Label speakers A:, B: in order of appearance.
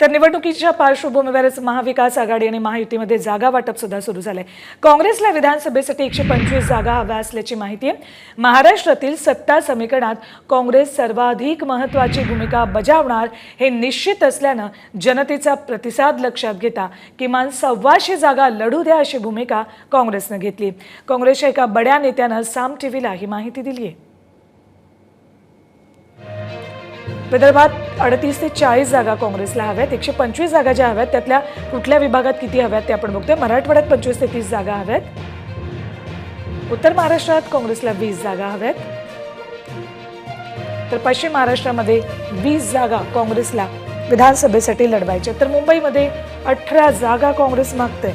A: तर निवडणुकीच्या पार्श्वभूमीवरच महाविकास आघाडी आणि महायुतीमध्ये जागा वाटप सुद्धा सुरू झालंय. काँग्रेसला विधानसभेसाठी एकशे पंचवीस जागा हव्या असल्याची माहिती आहे. महाराष्ट्रातील सत्ता समीकरणात काँग्रेस सर्वाधिक महत्वाची भूमिका बजावणार हे निश्चित असल्यानं जनतेचा प्रतिसाद लक्षात घेता किमान सव्वाशे जागा लढू द्या अशी भूमिका काँग्रेसनं घेतली काँग्रेसच्या एका बड्या नेत्यानं साम टीव्हीला ही माहिती दिली आहे. विदर्भात अडतीस ते चाळीस जागा काँग्रेसला हव्यात. एकशे पंचवीस जागा ज्या हव्यात त्यातल्या कुठल्या विभागात किती हव्यात ते आपण बघतोय. मराठवाड्यात पंचवीस ते तीस जागा हव्यात. उत्तर महाराष्ट्रात काँग्रेसला वीस जागा हव्यात. तर पश्चिम महाराष्ट्रामध्ये वीस जागा काँग्रेसला विधानसभेसाठी लढवायच्या. तर मुंबईमध्ये अठरा जागा काँग्रेस मागते